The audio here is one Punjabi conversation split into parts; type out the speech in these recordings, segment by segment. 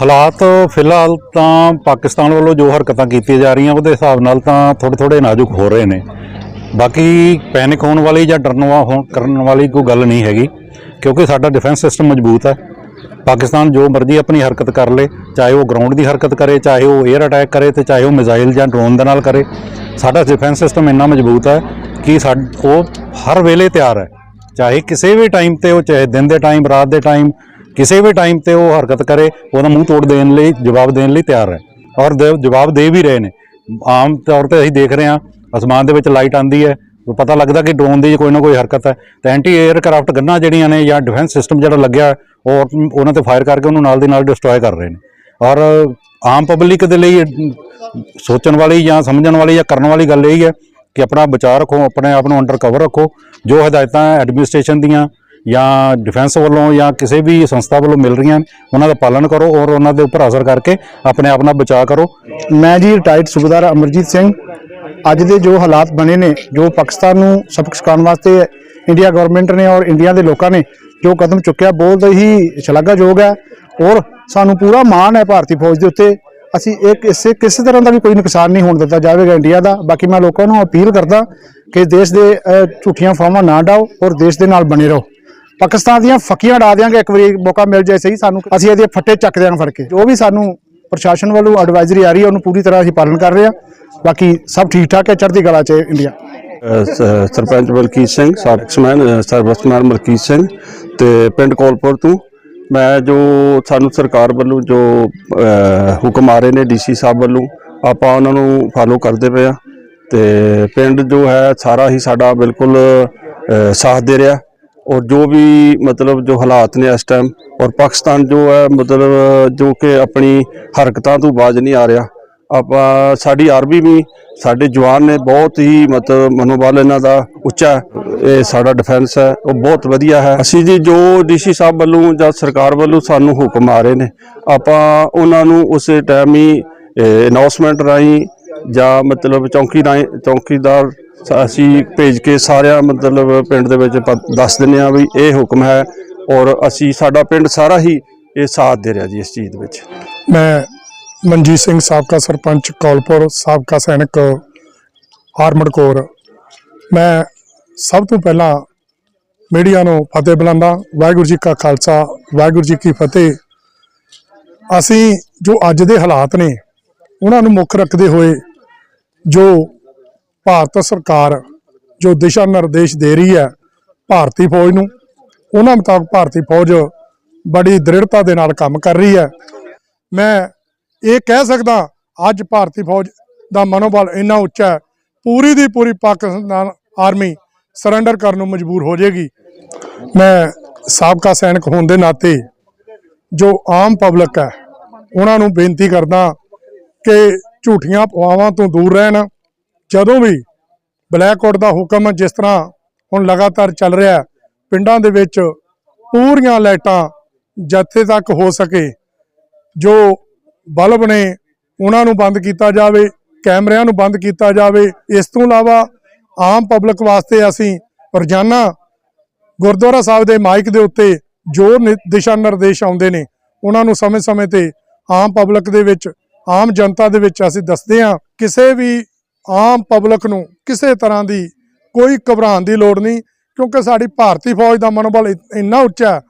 ਹਾਲਾਤ ਫਿਲਹਾਲ ਤਾਂ ਪਾਕਿਸਤਾਨ ਵੱਲੋਂ ਜੋ ਹਰਕਤਾਂ ਕੀਤੀਆਂ ਜਾ ਰਹੀਆਂ ਉਹਦੇ ਹਿਸਾਬ ਨਾਲ ਤਾਂ ਥੋੜੇ ਥੋੜੇ ਨਾਜ਼ੁਕ ਹੋ ਰਹੇ ਨੇ। ਬਾਕੀ ਪੈਨਿਕ ਹੋਣ ਵਾਲੀ ਜਾਂ ਡਰਨ ਵਾ ਹੋਣ ਕਰਨ ਵਾਲੀ ਕੋਈ ਗੱਲ ਨਹੀਂ ਹੈਗੀ, ਕਿਉਂਕਿ ਸਾਡਾ ਡਿਫੈਂਸ ਸਿਸਟਮ ਮਜ਼ਬੂਤ ਹੈ। ਪਾਕਿਸਤਾਨ ਜੋ ਮਰਜ਼ੀ ਆਪਣੀ ਹਰਕਤ ਕਰ ਲੇ, ਚਾਹੇ ਉਹ ਗਰਾਊਂਡ ਦੀ ਹਰਕਤ ਕਰੇ, ਚਾਹੇ ਉਹ 에ਅਰ ਅਟੈਕ ਕਰੇ ਤੇ ਚਾਹੇ ਉਹ ਮਿਜ਼ਾਈਲ ਜਾਂ ਡਰੋਨ ਦੇ ਨਾਲ ਕਰੇ। ਸਾਡਾ ਡਿਫੈਂਸ ਸਿਸਟਮ ਇੰਨਾ ਮਜ਼ਬੂਤ ਹੈ ਕਿ ਸਾਡ, ਉਹ ਹਰ ਵੇਲੇ ਤਿਆਰ ਹੈ। ਚਾਹੇ ਕਿਸੇ ਵੀ ਟਾਈਮ ਤੇ ਉਹ, ਚਾਹੇ ਦਿਨ ਦੇ ਟਾਈਮ ਰਾਤ ਦੇ ਟਾਈਮ ਕਿਸੇ ਵੀ ਟਾਈਮ ਤੇ ਉਹ ਹਰਕਤ ਕਰੇ, ਉਹਦਾ ਮੂੰਹ ਤੋੜ ਦੇਣ ਲਈ, ਜਵਾਬ ਦੇਣ ਲਈ ਤਿਆਰ ਹੈ। ਔਰ ਦੇ- ਜਵਾਬ ਦੇ ਵੀ ਰਹੇ ਨੇ। ਆਮ ਤੌਰ ਤੇ ਅਸੀਂ ਦੇਖ ਰਹੇ ਹਾਂ, ਅਸਮਾਨ ਦੇ ਵਿੱਚ ਲਾਈਟ ਆਂਦੀ ਹੈ ਪਤਾ ਲੱਗਦਾ ਕਿ ਡਰੋਨ ਦੀ ਕੋਈ ਨਾ ਕੋਈ ਹਰਕਤ ਹੈ। ਤੇ ਐਂਟੀ 에ਅਰਕ੍ਰਾਫਟ ਗੰਨਾਂ ਜਿਹੜੀਆਂ ਨੇ ਜਾਂ ਡਿਫੈਂਸ ਸਿਸਟਮ ਜਿਹੜਾ ਲੱਗਿਆ, ਉਹ ਉਹਨਾਂ ਤੇ ਫਾਇਰ ਕਰਕੇ ਉਹਨੂੰ ਨਾਲ ਦੀ ਨਾਲ ਡਿਸਟਰੋਏ ਕਰ ਰਹੇ ਨੇ। ਔਰ ਆਮ ਪਬਲਿਕ ਦੇ ਲਈ, ਸੋਚਣ ਵਾਲੀ ਜਾਂ ਸਮਝਣ ਵਾਲੀ ਜਾਂ ਕਰਨ ਵਾਲੀ ਗੱਲ ਇਹ ਹੀ ਹੈ ਕਿ ਆਪਣਾ ਬਚਾਅ ਰੱਖੋ, ਆਪਣੇ ਆਪ ਨੂੰ ਅੰਡਰ ਕਵਰ ਰੱਖੋ। ਜੋ ਹਦਾਇਤਾਂ ਐਡਮਿਨਿਸਟ੍ਰੇਸ਼ਨ ਦੀਆਂ ਜਾਂ ਡਿਫੈਂਸ ਵੱਲੋਂ ਜਾਂ ਕਿਸੇ ਵੀ ਸੰਸਥਾ ਵੱਲੋਂ ਮਿਲ ਰਹੀਆਂ, ਉਹਨਾਂ ਦਾ ਪਾਲਣ ਕਰੋ ਔਰ ਉਹਨਾਂ ਦੇ ਉੱਪਰ ਅਸਰ ਕਰਕੇ ਆਪਣੇ ਆਪ ਨਾਲ ਬਚਾਅ ਕਰੋ। ਮੈਂ ਜੀ ਰਿਟਾਇਰਡ ਸੂਬੇਦਾਰ ਅਮਰਜੀਤ ਸਿੰਘ। ਅੱਜ ਦੇ ਜੋ ਹਾਲਾਤ ਬਣੇ ਨੇ, ਜੋ ਪਾਕਿਸਤਾਨ ਨੂੰ ਸਬਕ ਸਿਖਾਉਣ ਵਾਸਤੇ ਇੰਡੀਆ ਗਵਰਨਮੈਂਟ ਨੇ ਔਰ ਇੰਡੀਆ ਦੇ ਲੋਕਾਂ ਨੇ ਜੋ ਕਦਮ ਚੁੱਕਿਆ, ਬਹੁਤ ਹੀ ਸ਼ਲਾਘਾਯੋਗ ਹੈ ਔਰ ਸਾਨੂੰ ਪੂਰਾ ਮਾਣ ਹੈ ਭਾਰਤੀ ਫੌਜ ਦੇ ਉੱਤੇ। ਅਸੀਂ ਇੱਕ ਇਸੇ, ਕਿਸੇ ਤਰ੍ਹਾਂ ਦਾ ਵੀ ਕੋਈ ਨੁਕਸਾਨ ਨਹੀਂ ਹੋਣ ਦਿੱਤਾ ਜਾਵੇਗਾ ਇੰਡੀਆ ਦਾ। ਬਾਕੀ ਮੈਂ ਲੋਕਾਂ ਨੂੰ ਅਪੀਲ ਕਰਦਾ ਕਿ ਦੇਸ਼ ਦੇ ਝੂਠੀਆਂ ਫਾਰਮਾਂ ਨਾ ਡਾਓ ਔਰ ਦੇਸ਼ ਦੇ ਨਾਲ ਬਣੇ ਰਹੋ। ਪਾਕਿਸਤਾਨ ਦੀਆਂ ਫੱਕੀਆਂ ਡਾ ਦਿਆਂਗੇ, ਇੱਕ ਵਾਰੀ ਮੌਕਾ ਮਿਲ ਜਾਏ ਸਹੀ ਸਾਨੂੰ, ਅਸੀਂ ਇਹਦੇ ਫੱਟੇ ਚੱਕ ਦਿਆਂਗੇ ਫੜ ਕੇ। ਜੋ ਵੀ ਸਾਨੂੰ ਪ੍ਰਸ਼ਾਸਨ ਵੱਲੋਂ ਐਡਵਾਈਜ਼ਰੀ ਆ ਰਹੀ ਹੈ, ਉਹਨੂੰ ਪੂਰੀ ਤਰ੍ਹਾਂ ਅਸੀਂ ਪਾਲਣ ਕਰ ਰਹੇ ਹਾਂ। ਬਾਕੀ ਸਭ ਠੀਕ ਠਾਕ ਹੈ, ਚੜ੍ਹਦੀ ਕਲਾ 'ਚ ਇੰਡੀਆ। ਸਰਪੰਚ ਮਲਕੀਤ ਸਿੰਘ ਸਾਬਕਸਮੈਨ ਸਰਵਸਮੈਨ ਮਲਕੀਤ ਸਿੰਘ ਤੇ ਪਿੰਡ ਕੋਲਪੁਰ ਤੋਂ। ਮੈਂ ਜੋ ਸਾਨੂੰ ਸਰਕਾਰ ਵੱਲੋਂ ਜੋ ਹੁਕਮ ਆ ਰਹੇ ਨੇ ਡੀਸੀ ਸਾਹਿਬ ਵੱਲੋਂ, ਆਪਾਂ ਉਹਨਾਂ ਨੂੰ ਫਾਲੋ ਕਰਦੇ ਪਏ ਆ ਤੇ ਪਿੰਡ ਜੋ ਹੈ, ਸਾਰਾ ਹੀ ਸਾਡਾ ਬਿਲਕੁਲ ਸਾਥ ਦੇ ਰਿਹਾ। ਔਰ ਜੋ ਵੀ ਮਤਲਬ ਜੋ ਹਾਲਾਤ ਨੇ ਇਸ ਟਾਈਮ ਔਰ ਪਾਕਿਸਤਾਨ ਜੋ ਹੈ, ਮਤਲਬ ਜੋ ਕਿ ਆਪਣੀ ਹਰਕਤਾਂ ਤੋਂ ਬਾਜ ਨਹੀਂ ਆ ਰਿਹਾ। ਆਪਾਂ, ਸਾਡੀ ਆਰਮੀ ਵੀ, ਸਾਡੇ ਜਵਾਨ ਨੇ ਬਹੁਤ ਹੀ ਮਤਲਬ ਮਨੋਬਲ ਇਹਨਾਂ ਦਾ ਉੱਚਾ ਇਹ ਸਾਡਾ ਡਿਫੈਂਸ ਹੈ, ਉਹ ਬਹੁਤ ਵਧੀਆ ਹੈ। ਅਸੀਂ ਜੀ ਜੋ ਡੀਸੀ ਸਾਹਿਬ ਵੱਲੋਂ ਜਾਂ ਸਰਕਾਰ ਵੱਲੋਂ ਸਾਨੂੰ ਹੁਕਮ ਆ ਰਹੇ ਨੇ, ਆਪਾਂ ਉਹਨਾਂ ਨੂੰ ਉਸੇ ਟਾਈਮ ਹੀ ਅਨਾਉਂਸਮੈਂਟ ਰਾਹੀਂ ਜਾਂ ਮਤਲਬ ਚੌਂਕੀ ਰਾਹੀਂ, ਚੌਂਕੀਦਾਰ ਅਸੀਂ ਭੇਜ ਕੇ ਸਾਰਿਆਂ ਮਤਲਬ ਪਿੰਡ ਦੇ ਵਿੱਚ ਪ- ਦੱਸ ਦਿੰਦੇ ਆ ਵੀ ਇਹ ਹੁਕਮ ਹੈ ਔਰ ਅਸੀਂ ਸਾਡਾ ਪਿੰਡ ਸਾਰਾ ਹੀ ਇਹ ਸਾਥ ਦੇ ਰਿਹਾ ਜੀ ਇਸ ਚੀਜ਼ ਦੇ ਵਿੱਚ। ਮੈਂ ਮਨਜੀਤ ਸਿੰਘ ਸਾਬਕਾ ਸਰਪੰਚ ਕੌਲਪੁਰ, ਸਾਬਕਾ ਸੈਨਿਕ ਆਰਮਡ ਕੋਰ। ਮੈਂ ਸਭ ਤੋਂ ਪਹਿਲਾਂ ਮੀਡੀਆ ਨੂੰ ਫਤਿਹ ਬੁਲਾਉਂਦਾ, ਵਾਹਿਗੁਰੂ ਜੀ ਕਾ ਖਾਲਸਾ, ਵਾਹਿਗੁਰੂ ਜੀ ਕੀ ਫਤਿਹ। ਅਸੀਂ ਜੋ ਅੱਜ ਦੇ ਹਾਲਾਤ ਨੇ, ਉਹਨਾਂ ਨੂੰ ਮੁੱਖ ਰੱਖਦੇ ਹੋਏ ਜੋ ਭਾਰਤ ਸਰਕਾਰ ਜੋ ਦਿਸ਼ਾ ਨਿਰਦੇਸ਼ ਦੇ ਰਹੀ ਹੈ ਭਾਰਤੀ ਫੌਜ ਨੂੰ, ਉਹਨਾਂ ਮੁਤਾਬਕ ਭਾਰਤੀ ਫੌਜ ਬੜੀ ਦ੍ਰਿੜਤਾ ਦੇ ਨਾਲ ਕੰਮ ਕਰ ਰਹੀ ਹੈ। ਮੈਂ ਇਹ ਕਹਿ ਸਕਦਾ, ਅੱਜ ਭਾਰਤੀ ਫੌਜ ਦਾ ਮਨੋਬਲ ਇੰਨਾ ਉੱਚਾ ਹੈ, ਪੂਰੀ ਦੀ ਪੂਰੀ ਪਾਕਿਸਤਾਨ ਆਰਮੀ ਸਰੈਂਡਰ ਕਰਨ ਨੂੰ ਮਜਬੂਰ ਹੋ ਜਾਏਗੀ। ਮੈਂ ਸਾਬਕਾ ਸੈਨਿਕ ਹੋਣ ਦੇ ਨਾਤੇ ਜੋ ਆਮ ਪਬਲਿਕ ਹੈ, ਉਹਨਾਂ ਨੂੰ ਬੇਨਤੀ ਕਰਦਾ ਕਿ ਝੂਠੀਆਂ ਅਫਵਾਹਾਂ ਤੋਂ ਦੂਰ ਰਹਿਣ ਜਦੋਂ ਵੀ ਬਲੈਕਆਊਟ ਦਾ ਹੁਕਮ ਜਿਸ ਤਰ੍ਹਾਂ ਹੁਣ ਲਗਾਤਾਰ ਚੱਲ ਰਿਹਾ ਪਿੰਡਾਂ ਦੇ ਵਿੱਚ ਪੂਰੀਆਂ ਲਾਈਟਾਂ ਜਿੱਥੇ ਤੱਕ ਹੋ ਸਕੇ, ਜੋ ਬਲਬ ਨੇ ਉਹਨਾਂ ਨੂੰ ਬੰਦ ਕੀਤਾ ਜਾਵੇ, ਕੈਮਰਿਆਂ ਨੂੰ ਬੰਦ ਕੀਤਾ ਜਾਵੇ, ਇਸ ਤੋਂ ਇਲਾਵਾ ਆਮ ਪਬਲਿਕ ਵਾਸਤੇ ਅਸੀਂ ਰੋਜ਼ਾਨਾ ਗੁਰਦੁਆਰਾ ਸਾਹਿਬ ਦੇ ਮਾਈਕ ਦੇ ਉੱਤੇ ਜੋ ਨਿ- ਦਿਸ਼ਾ ਨਿਰਦੇਸ਼ ਆਉਂਦੇ ਨੇ, ਉਹਨਾਂ ਨੂੰ ਸਮੇਂ-ਸਮੇਂ ਤੇ ਆਮ ਪਬਲਿਕ ਦੇ ਵਿੱਚ, ਆਮ ਜਨਤਾ ਦੇ ਵਿੱਚ ਅਸੀਂ ਦੱਸਦੇ ਹਾਂ, ਕਿਸੇ ਵੀ ਆਮ ਪਬਲਿਕ ਨੂੰ ਕਿਸੇ ਤਰ੍ਹਾਂ ਦੀ ਕੋਈ ਘਬਰਾਉਣ ਦੀ ਲੋੜ ਨਹੀਂ, ਕਿਉਂਕਿ ਸਾਡੀ ਭਾਰਤੀ ਫੌਜ ਦਾ ਮਨੋਬਲ ਇ- ਇੰਨਾ ਉੱਚਾ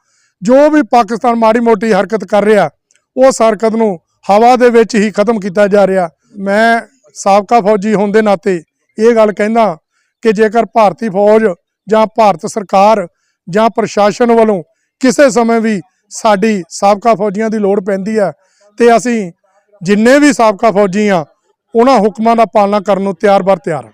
ਜੋ ਵੀ ਪਾਕਿਸਤਾਨ ਮਾੜੀ ਮੋਟੀ ਹਰਕਤ ਕਰ ਰਿਹਾ ਉਸ ਹਰਕਤ ਨੂੰ ਹਵਾ ਦੇ ਵਿੱਚ ਹੀ ਖਤਮ ਕੀਤਾ ਜਾ ਰਿਹਾ। ਮੈਂ ਸਾਬਕਾ ਫੌਜੀ ਹੋਣ ਦੇ ਨਾਤੇ ਇਹ ਗੱਲ ਕਹਿੰਦਾ ਕਿ ਜੇਕਰ ਭਾਰਤੀ ਫੌਜ ਜਾਂ ਭਾਰਤ ਸਰਕਾਰ ਜਾਂ ਪ੍ਰਸ਼ਾਸਨ ਵੱਲੋਂ ਕਿਸੇ ਸਮੇਂ ਵੀ ਸਾਡੀ ਸਾਬਕਾ ਫੌਜੀਆਂ ਦੀ ਲੋੜ ਪੈਂਦੀ ਹੈ, ਤੇ ਅਸੀਂ ਜਿੰਨੇ ਵੀ ਸਾਬਕਾ ਫੌਜੀ ਆ ਉਹਨਾਂ ਹੁਕਮਾਂ ਦਾ ਪਾਲਣਾ ਕਰਨ ਨੂੰ ਤਿਆਰ ਬਰ ਤਿਆਰ ਹਾਂ